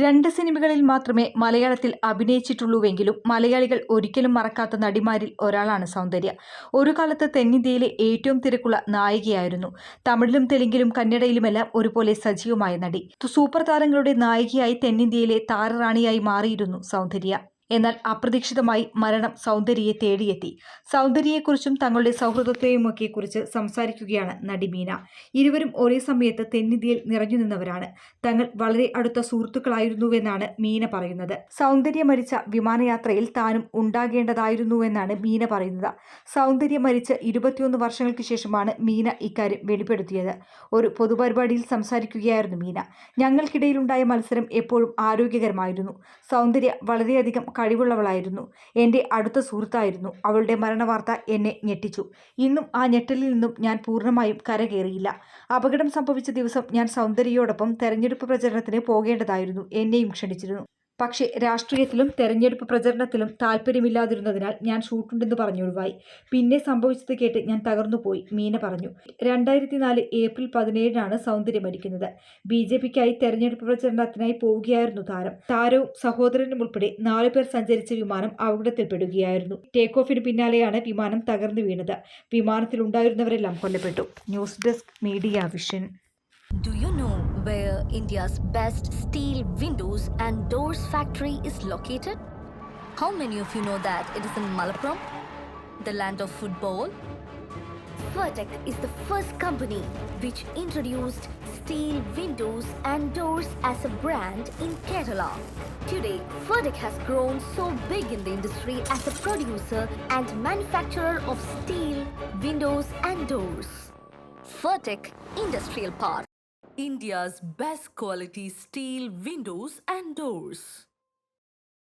രണ്ട് സിനിമകളിൽ മാത്രമേ മലയാളത്തിൽ അഭിനയിച്ചിട്ടുള്ളൂവെങ്കിലും മലയാളികൾ ഒരിക്കലും മറക്കാത്ത നടിമാരിൽ ഒരാളാണ് സൗന്ദര്യ. ഒരു കാലത്ത് തെന്നിന്ത്യയിലെ ഏറ്റവും തിരക്കുള്ള നായികയായിരുന്നു. തമിഴിലും തെലുങ്കിലും കന്നഡയിലുമെല്ലാം ഒരുപോലെ സജീവമായ നടി. സൂപ്പർ താരങ്ങളുടെ നായികയായി തെന്നിന്ത്യയിലെ താരറാണിയായി മാറിയിരുന്നു സൗന്ദര്യ. എന്നാൽ അപ്രതീക്ഷിതമായി മരണം സൗന്ദര്യയെ തേടിയെത്തി. സൗന്ദര്യയെക്കുറിച്ചും തങ്ങളുടെ സൗഹൃദത്തെയുമൊക്കെ കുറിച്ച് സംസാരിക്കുകയാണ് നടി മീന. ഇരുവരും ഒരേ സമയത്ത് തെന്നിന്ത്യയിൽ നിറഞ്ഞു നിന്നവരാണ് തങ്ങൾ വളരെ അടുത്ത സുഹൃത്തുക്കളായിരുന്നുവെന്നാണ് മീന പറയുന്നത്. സൗന്ദര്യ മരിച്ച വിമാനയാത്രയിൽ താനും ഉണ്ടാകേണ്ടതായിരുന്നുവെന്നാണ് മീന പറയുന്നത്. സൗന്ദര്യ മരിച്ച് ഇരുപത്തിയൊന്ന് വർഷങ്ങൾക്ക് ശേഷമാണ് മീന ഇക്കാര്യം വെളിപ്പെടുത്തിയത്. ഒരു പൊതുപരിപാടിയിൽ സംസാരിക്കുകയായിരുന്നു മീന. ഞങ്ങൾക്കിടയിലുണ്ടായ മത്സരം എപ്പോഴും ആരോഗ്യകരമായിരുന്നു. സൗന്ദര്യ വളരെയധികം കഴിവുള്ളവളായിരുന്നു. എന്റെ അടുത്ത സുഹൃത്തായിരുന്നു. അവളുടെ മരണവാർത്ത എന്നെ ഞെട്ടിച്ചു. ഇന്നും ആ ഞെട്ടലിൽ നിന്നും ഞാൻ പൂർണമായും കരകയറിയില്ല. അപകടം സംഭവിച്ച ദിവസം ഞാൻ സൗന്ദര്യയോടൊപ്പം തെരഞ്ഞെടുപ്പ് പ്രചരണത്തിന് പോകേണ്ടതായിരുന്നു. എന്നെയും ക്ഷണിച്ചിരുന്നു. പക്ഷേ രാഷ്ട്രീയത്തിലും തെരഞ്ഞെടുപ്പ് പ്രചരണത്തിലും താല്പര്യമില്ലാതിരുന്നതിനാൽ ഞാൻ ഷൂട്ടുണ്ടെന്ന് പറഞ്ഞൊഴിവായി പിന്നെ സംഭവിച്ചത് കേട്ട് ഞാൻ തകർന്നുപോയി മീന പറഞ്ഞു. രണ്ടായിരത്തി നാല് ഏപ്രിൽ പതിനേഴിനാണ് സൗന്ദര്യം മരിക്കുന്നത് ബി ജെ പിക്കായി തെരഞ്ഞെടുപ്പ് പ്രചരണത്തിനായി പോവുകയായിരുന്നു താരം. താരവും സഹോദരനും ഉൾപ്പെടെ നാലു പേർ സഞ്ചരിച്ച വിമാനം അപകടത്തിൽപ്പെടുകയായിരുന്നു ടേക്ക് ഓഫിന് പിന്നാലെയാണ് വിമാനം തകർന്നു വീണത്. വിമാനത്തിലുണ്ടായിരുന്നവരെല്ലാം കൊല്ലപ്പെട്ടു. News desk media vision. Do you know where India's best steel windows and doors factory is located? How many of you know that it is in Malappuram, the land of football? Vertec is the first company which introduced steel windows and doors as a brand in Kerala. Today, Vertec has grown so big in the industry as a producer and manufacturer of steel, windows and doors. Vertec Industrial Park. India's best quality steel windows and doors.